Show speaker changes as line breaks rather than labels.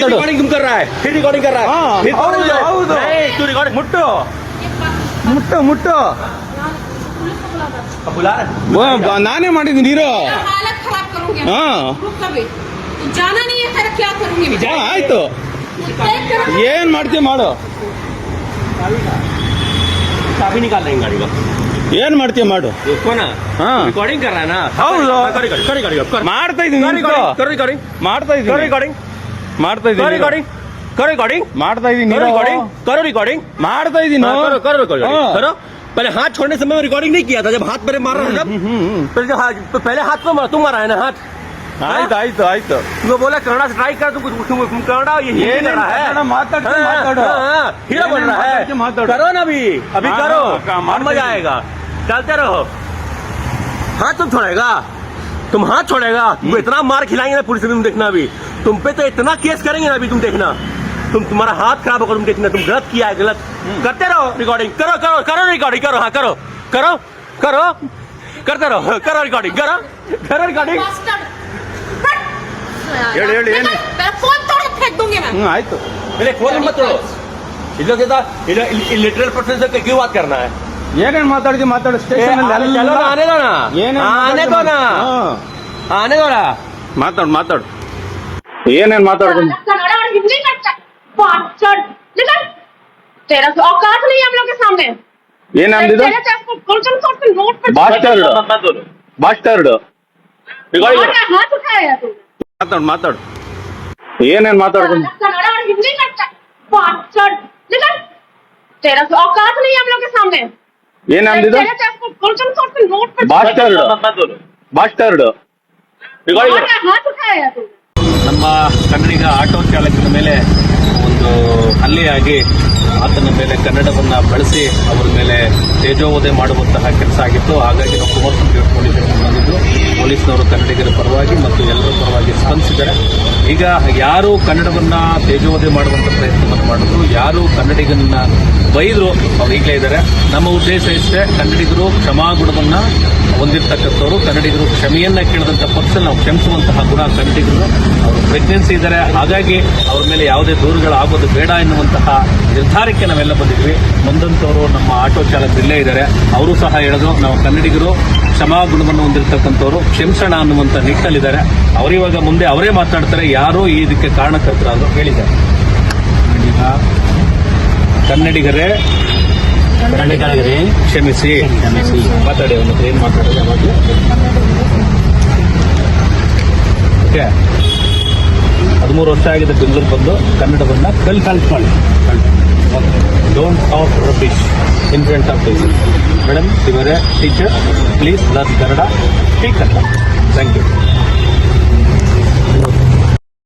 Recording तुम कर रहा है फिर रिकॉर्डिंग कर रहा है
हाँ,
फिर कौन
ಹೌದು,
है?
ಹೌದು.
नहीं, तू रिकॉर्डिंग मुट्टो
ಮುಟ್ಟು ಮುಟ್ಟು
अब बुला
ವಾ, ಬ- ನಾನೇ ಮಾಡಿದ್ದೀನಿ ಇರೋ
हालत खराब करूंगी
हाँ।
रुक कभी तू जाना नहीं है तेरा क्या करूंगी मैं
ಹಾ, ಆಯ್ತು
देख कर-
ಏನ್ ಮಾಡ್ತೀಯ ಮಾಡು
चाबी निकाल देंगे गाड़ी का
ಏನ್ ಮಾಡ್ತೀಯ ಮಾಡು
देखो ना
हाँ।
रिकॉर्डिंग कर रहा है ना
ಹೌದು.
कर रिकॉर्डिंग कर रिकॉर्डिंग कर
ಮಾಡ್ತಾ ಇದೀನಿ
कर
ನಿಂತ್ಕೋ.
रिकॉर्डिंग कर रिकॉर्डिंग
ಮಾಡ್ತಾ
कर
ಇದೀನಿ
रिकॉर्डिंग
ಮಾಡ್ತಾ
कर
ಇದೀನಿ
रिकॉर्डिंग कर रिकॉर्डिंग
ಮಾಡ್ತಾ ಇದೀನಿ
करो रिकॉर्डिंग करो रिकॉर्डिंग
ಮಾಡ್ತಾ ಇದೀನಿ
हाँ, करो करो रिकॉर्डिंग
हाँ।
करो पहले हाथ छोड़ने समय में रिकॉर्डिंग नहीं किया था जब हाथ मेरे मार रहा था जब
ಹ್ಮ್, ಹ್ಮ್, ಹ್ಮ್.
पहले जो हाथ तो पहले हाथ को मारा तुम मारा है ना हाथ
ಆಯ್ತು ಆಯ್ತು ಆಯ್ತು
तुम्हें बोला कन्नड़ा से ट्राई कर तुम कुछ तुम तुम कन्नड़ा ये हिंदी
ಏನೇನ್
कर रहा है
ಕನ್ನಡ ಮಾತಾಡ್ತು,
हाँ,
ಮಾತಾಡು.
हाँ, हाँ, हीरो बन
ಏನೇನ್
रहा है
ಮಾತಾಡ್ತು, ಮಾತಾಡು.
करो ना अभी अभी
हाँ,
करो
हाँ, काम
अब मजा
मारते
आएगा चलते रहो हाथ तुम छोड़ेगा तुम हाथ छोड़ेगा तुम इतना मार खिलाएंगे ना पुलिस में तुम देखना अभी तुम पे तो इतना केस करेंगे ना अभी तुम देखना तुम तुम्हारा हाथ खराब होगा तुम देखना तुम गलत किया है गलत करते रहो रिकॉर्डिंग करो करो करो रिकॉर्डिंग करो हाँ करो करो करो करते रहो करो रिकॉर्डिंग करो करो रिकॉर्डिंग
Bastard. बट-
ಹೇಳು, ಹೇಳು, ಏನು?
तेरा फोन तोड़ के फेंक दूंगी मैं
ಹ್ಮ್ ಆಯ್ತು
मेरे फोन मत तोड़ो इन लोग के साथ लिटरल पर्सन से क्यों बात करना है
ಏನೇನ್ ಮಾತಾಡ್ತಿ ಮಾತಾಡು
ए,
ಸ್ಟೇಷನ್
आने चलो ना आने दो ना
ಏನೇನ್
आने दो ना आने दो ना
ಮಾತಾಡು ಮಾತಾಡು ಏನೇನ್ ಮಾತಾಡ್ತೀನಿ
कन्नड़ा और हिंदी करता Bastard. निकल तेरा तो औकात नहीं है हम लोग के सामने
ಏನ್ ಅಂದಿದ್ದು
तेरे चेस्ट को गुलशन तोड़ के नोट पे
ಬಾಸ್ಟರ್ಡ್ ಬಾಸ್ಟರ್ಡ್
और हाथ उठाया तू
ಮಾತಾಡು ಮಾತಾಡು ಏನೇನ್ ಮಾತಾಡ್ತೀನಿ
कन्नड़ा और हिंदी करता Bastard. निकल तेरा तो औकात नहीं है हम लोग के सामने
ಏನ್ ಬಾಸ್ಟರ್ಡ್ ಬಾಸ್ಟರ್ಡ್
ನಮ್ಮ ಕನ್ನಡಿಗ ಆಟೋ ಚಾಲಕನ ಮೇಲೆ ಒಂದು ಹಲ್ಲೆಯಾಗಿ ಆತನ ಮೇಲೆ ಕನ್ನಡವನ್ನು ಬಳಸಿ ಅವರ ಮೇಲೆ ತೇಜೋವದೆ ಮಾಡುವಂತಹ ಕೆಲಸ ಆಗಿತ್ತು. ಹಾಗಾಗಿ ನಾವು ಕುಮಾರಸ್ವಾಮಿ ಪೊಲೀಸರು ಬಂದಿದ್ದು. ಪೊಲೀಸ್ನವರು ಕನ್ನಡಿಗರ ಪರವಾಗಿ ಮತ್ತು ಎಲ್ಲರ ಪರವಾಗಿ ಸ್ಪಂದಿಸಿದ್ದಾರೆ. ಈಗ ಯಾರು ಕನ್ನಡವನ್ನ ತೇಜೋವಧೆ ಮಾಡುವಂತ ಪ್ರಯತ್ನವನ್ನು ಮಾಡಿದ್ರು, ಯಾರು ಕನ್ನಡಿಗನ್ನ ಬೈದ್ರು, ಅವ್ರು ಈಗಲೇ ಇದ್ದಾರೆ. ನಮ್ಮ ಉದ್ದೇಶ ಇಷ್ಟೇ, ಕನ್ನಡಿಗರು ಕ್ಷಮಾಗುಣವನ್ನ ಹೊಂದಿರತಕ್ಕಂಥವ್ರು, ಕನ್ನಡಿಗರು ಕ್ಷಮೆಯನ್ನ ಕೇಳಿದಂಥ ಪಕ್ಷ ನಾವು ಕ್ಷಮಿಸುವಂತಹ ಗುಣ ಕನ್ನಡಿಗರು. ಅವರು ಪ್ರೆಗ್ನೆನ್ಸಿ ಇದ್ದಾರೆ, ಹಾಗಾಗಿ ಅವ್ರ ಮೇಲೆ ಯಾವುದೇ ದೂರುಗಳು ಆಗೋದು ಬೇಡ ಎನ್ನುವಂತಹ ನಿರ್ಧಾರಕ್ಕೆ ನಾವೆಲ್ಲ ಬಂದಿದ್ವಿ. ಬಂದಂಥವರು ನಮ್ಮ ಆಟೋ ಚಾಲಕರಿಲ್ಲೇ ಇದ್ದಾರೆ. ಅವರು ಸಹ ಹೇಳಿದ್ರು, ನಾವು ಕನ್ನಡಿಗರು ಕ್ಷಮಾ ಗುಣವನ್ನು ಹೊಂದಿರತಕ್ಕಂಥವ್ರು ಕ್ಷಮಿಸೋಣ ಅನ್ನುವಂಥ ಅವರು ಅವರಿವಾಗ ಮುಂದೆ ಅವರೇ ಮಾತಾಡ್ತಾರೆ ಯಾರು ಇದಕ್ಕೆ ಕಾರಣಕರ್ತರ ಅಂತ ಹೇಳಿದ್ದಾರೆ ಕನ್ನಡಿಗರೇ ಕ್ಷಮಿಸಿ. ಮಾತಾಡಿ ಅವನ ಮಾತಾಡೋದು ಓಕೆ. ಹದಿಮೂರು ವರ್ಷ ಆಗಿದೆ ಬೆಂಗಳೂರು ಬಂದು ಕನ್ನಡವನ್ನು ಕಲ್ ಕಲ್ತ್ಕೊಳ್ಳಿ. Don't talk rubbish in front of teacher madam ಇವರೇ teacher please learn Kannada speak Kannada thank you